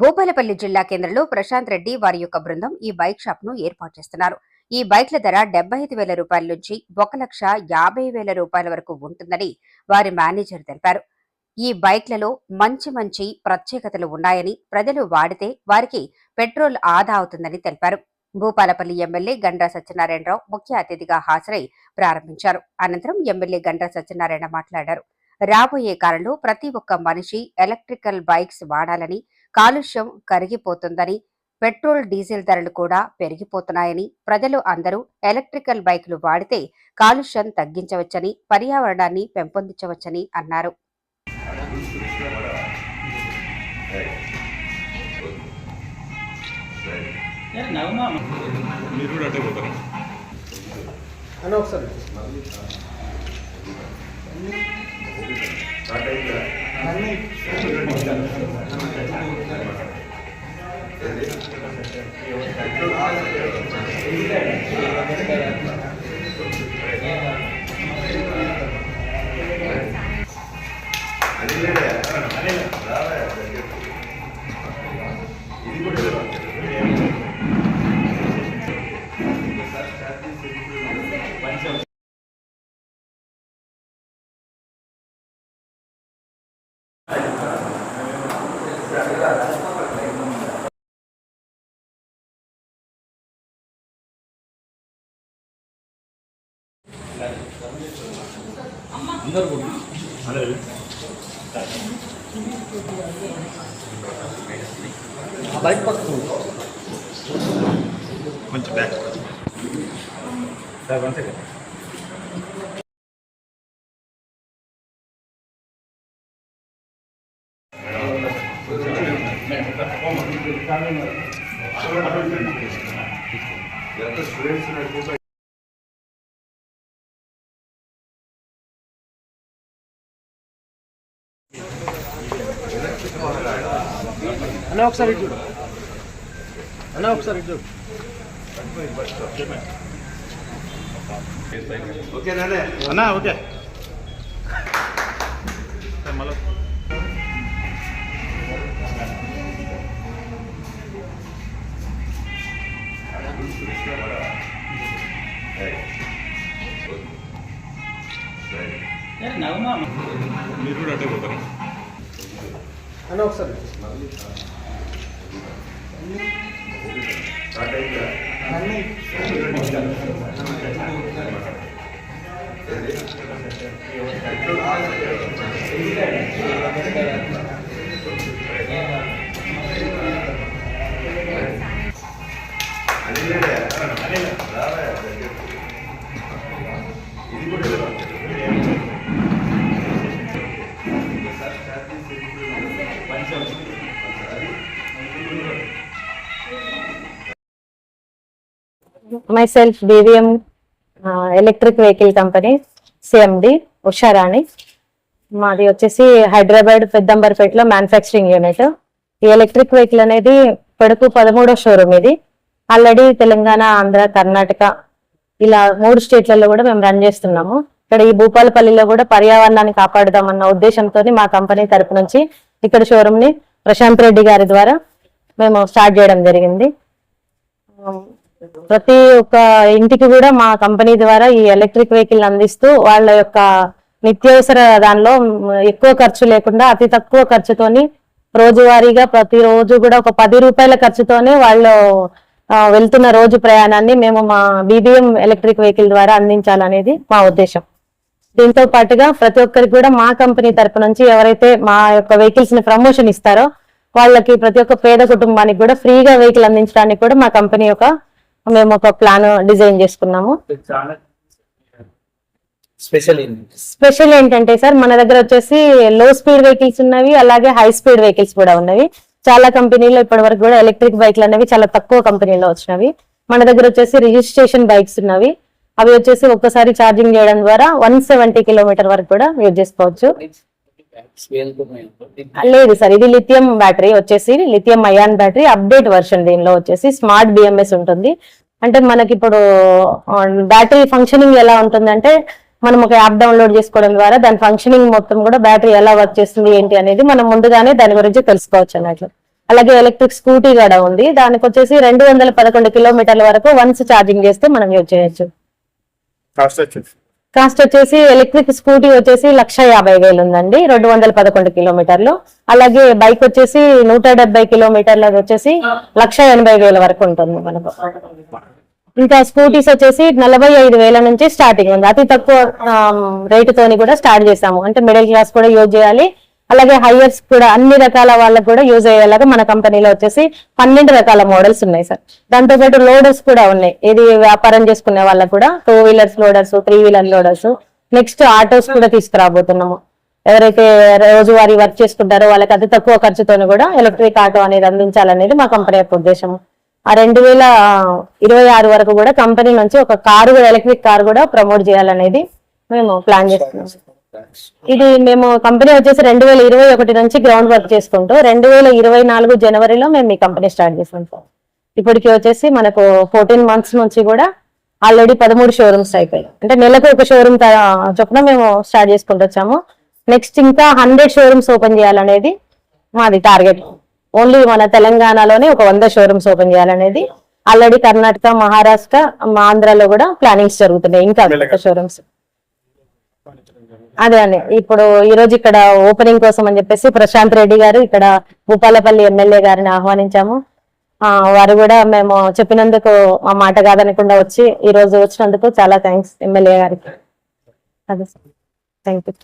భూపాలపల్లి జిల్లా కేంద్రంలో ప్రశాంత్ రెడ్డి వారి యొక్క బృందం ఈ బైక్ షాప్ను ఏర్పాటు చేస్తున్నారు. ఈ బైక్ల ధర డెబ్బై ఐదు వేల రూపాయల నుంచి ఒక లక్ష యాభై వేల రూపాయల వరకు ఉంటుందని వారి మేనేజర్ తెలిపారు. ఈ బైక్లలో మంచి మంచి ప్రత్యేకతలు ఉన్నాయని ప్రజలు వాడితే వారికి పెట్రోల్ ఆదా అవుతుందని తెలిపారు. భూపాలపల్లి ఎమ్మెల్యే గండ్రా సత్యనారాయణరావు ముఖ్య అతిథిగా హాజరై ప్రారంభించారు. అనంతరం ఎమ్మెల్యే గండ్రా సత్యనారాయణ మాట్లాడారు. రాబోయే కాలంలో ప్రతి ఒక్క మనిషి ఎలక్ట్రికల్ బైక్స్ వాడాలని కాలుష్యం కరిగిపోతుందని పెట్రోల్ డీజిల్ ధరలు కూడా పెరిగిపోతున్నాయని ప్రజలు అందరూ ఎలక్ట్రికల్ బైకులు వాడితే కాలుష్యం తగ్గించవచ్చని పర్యావరణాన్ని పెంపొందించవచ్చని అన్నారు. మీరు కూడా అట్టే అందరు అన్న ఒకసారి ఆ బైక్ పక్కన కొంచెం బ్యాక్ సార్ వన్ సెకండ్ అన్న ఒకసారి చూడు. అన్న ఒకసారి చూడు. అన్నా ఓకే మళ్ళీ మీరు కూడా అట్టే పోతారా అన్న ఒకసారి ఇటు చూడు. Myself BVM electric vehicle company CMD Usharani మాది వచ్చేసి హైదరాబాద్ పెద్దంబర్పేటలో మ్యానుఫ్యాక్చరింగ్ యూనిట్ ఈ ఎలక్ట్రిక్ వెహికల్ అనేది పెడుకు పదమూడో షోరూమ్ ఇది. ఆల్రెడీ తెలంగాణ ఆంధ్ర కర్ణాటక ఇలా మూడు స్టేట్లలో కూడా మేము రన్ చేస్తున్నాము. ఇక్కడ ఈ భూపాలపల్లిలో కూడా పర్యావరణాన్ని కాపాడుదామన్న ఉద్దేశంతో మా కంపెనీ తరపు నుంచి ఇక్కడ షోరూమ్ని ప్రశాంత్ రెడ్డి గారి ద్వారా మేము స్టార్ట్ చేయడం జరిగింది. ప్రతి ఒక్క ఇంటికి కూడా మా కంపెనీ ద్వారా ఈ ఎలక్ట్రిక్ వెహికల్ అందిస్తూ వాళ్ళ యొక్క నిత్యావసర దానిలో ఎక్కువ ఖర్చు లేకుండా అతి తక్కువ ఖర్చుతోని రోజువారీగా ప్రతి రోజు కూడా ఒక పది రూపాయల ఖర్చుతోనే వాళ్ళు వెళ్తున్న రోజు ప్రయాణాన్ని మేము మా బీబీఎం ఎలక్ట్రిక్ వెహికల్ ద్వారా అందించాలనేది మా ఉద్దేశం. దీంతో పాటుగా ప్రతి ఒక్కరికి కూడా మా కంపెనీ తరపు నుంచి ఎవరైతే మా యొక్క వెహికల్స్ని ప్రమోషన్ ఇస్తారో వాళ్ళకి ప్రతి ఒక్క పేద కుటుంబానికి కూడా ఫ్రీగా వెహికల్ అందించడానికి కూడా మా కంపెనీ యొక్క మేము ఒక ప్లాన్ డిజైన్ చేసుకున్నాము. స్పెషల్ ఏంటంటే సార్ మన దగ్గర వచ్చేసి లో స్పీడ్ వెహికల్స్ ఉన్నవి అలాగే హై స్పీడ్ వెహికల్స్ కూడా ఉన్నవి. చాలా కంపెనీలో ఇప్పటి వరకు కూడా ఎలక్ట్రిక్ బైక్లు అనేవి చాలా తక్కువ కంపెనీలో వచ్చినవి. మన దగ్గర వచ్చేసి రిజిస్ట్రేషన్ బైక్స్ ఉన్నవి. అవి వచ్చేసి ఒక్కసారి ఛార్జింగ్ చేయడం ద్వారా వన్ సెవెంటీ కిలోమీటర్ వరకు కూడా యూజ్ చేసుకోవచ్చు. లేదు సార్ ఇది లిథియం బ్యాటరీ వచ్చేసి lithium ion battery update version దీనిలో వచ్చేసి స్మార్ట్ బిఎంఎస్ ఉంటుంది. అంటే మనకి ఇప్పుడు బ్యాటరీ ఫంక్షనింగ్ ఎలా ఉంటుందంటే మనం ఒక యాప్ డౌన్లోడ్ చేసుకోవడం ద్వారా దాని ఫంక్షనింగ్ మొత్తం కూడా బ్యాటరీ ఎలా వర్క్ చేస్తుంది ఏంటి అనేది మనం ముందుగానే దాని గురించి తెలుసుకోవచ్చు అన్నట్లు. అలాగే ఎలక్ట్రిక్ స్కూటీ కూడా ఉంది. దానికి వచ్చేసి రెండు వందల పదకొండు కిలోమీటర్ల వరకు వన్స్ ఛార్జింగ్ చేస్తే మనం యూజ్ చేయొచ్చు. కాస్ట్ వచ్చేసి ఎలక్ట్రిక్ స్కూటీ వచ్చేసి లక్ష యాభై వేలు ఉందండి. రెండు వందల పదకొండు కిలోమీటర్లు. అలాగే బైక్ వచ్చేసి నూట డెబ్బై కిలోమీటర్లది వచ్చేసి లక్ష ఎనభై వేల వరకు ఉంటుంది మనకు. ఇంకా స్కూటీస్ వచ్చేసి నలభై ఐదు వేల నుంచి స్టార్టింగ్ ఉంది. అతి తక్కువ రేటు తోని కూడా స్టార్ట్ చేసాము అంటే మిడిల్ క్లాస్ కూడా యూజ్ చేయాలి. అలాగే హైయర్స్ కూడా అన్ని రకాల వాళ్ళకు కూడా యూజ్ అయ్యేలాగా మన కంపెనీలో వచ్చేసి పన్నెండు రకాల మోడల్స్ ఉన్నాయి సార్. దాంతో పాటు లోడర్స్ కూడా ఉన్నాయి. ఇది వ్యాపారం చేసుకునే వాళ్ళకు కూడా two wheelers loaders three wheeler loaders next autos కూడా తీసుకురాబోతున్నాము. ఎవరైతే రోజువారీ వర్క్ చేసుకుంటారో వాళ్ళకి అతి తక్కువ ఖర్చుతోని కూడా ఎలక్ట్రిక్ ఆటో అనేది అందించాలనేది మా కంపెనీ యొక్క ఉద్దేశం. ఆ రెండు వేల ఇరవై ఆరు వరకు కూడా కంపెనీ నుంచి ఒక కారు ఎలక్ట్రిక్ కారు కూడా ప్రమోట్ చేయాలనేది మేము ప్లాన్ చేస్తున్నాం. ఇది మేము కంపెనీ వచ్చేసి రెండు వేల ఇరవై ఒకటి నుంచి గ్రౌండ్ వర్క్ చేసుకుంటూ రెండు వేల ఇరవై నాలుగు జనవరిలో మేము ఈ కంపెనీ స్టార్ట్ చేసాం సార్ ఇప్పటికి వచ్చేసి మనకు ఫోర్టీన్ మంత్స్ నుంచి కూడా ఆల్రెడీ పదమూడు షోరూమ్స్ అయిపోయాయి. అంటే నెలకు ఒక షోరూమ్ చొప్పున మేము స్టార్ట్ చేసుకుంటూ వచ్చాము. నెక్స్ట్ ఇంకా హండ్రెడ్ షోరూమ్స్ ఓపెన్ చేయాలనేది మాది టార్గెట్ ఓన్లీ మన తెలంగాణలోనే ఒక వంద షోరూమ్స్ ఓపెన్ చేయాలనేది ఆల్రెడీ కర్ణాటక మహారాష్ట్ర మా ఆంధ్రాలో కూడా ప్లానింగ్స్ జరుగుతున్నాయి. ఇంకా షోరూమ్స్ అదే అండి. ఇప్పుడు ఈ రోజు ఇక్కడ ఓపెనింగ్ కోసం అని చెప్పేసి ప్రశాంత్ రెడ్డి గారు ఇక్కడ భూపాలపల్లి ఎమ్మెల్యే గారిని ఆహ్వానించాము. ఆ వారు కూడా మేము చెప్పినందుకు మా మాట కాదనకుండా వచ్చి ఈ రోజు వచ్చినందుకు చాలా థ్యాంక్స్ ఎమ్మెల్యే గారికి. అదే థ్యాంక్ యూ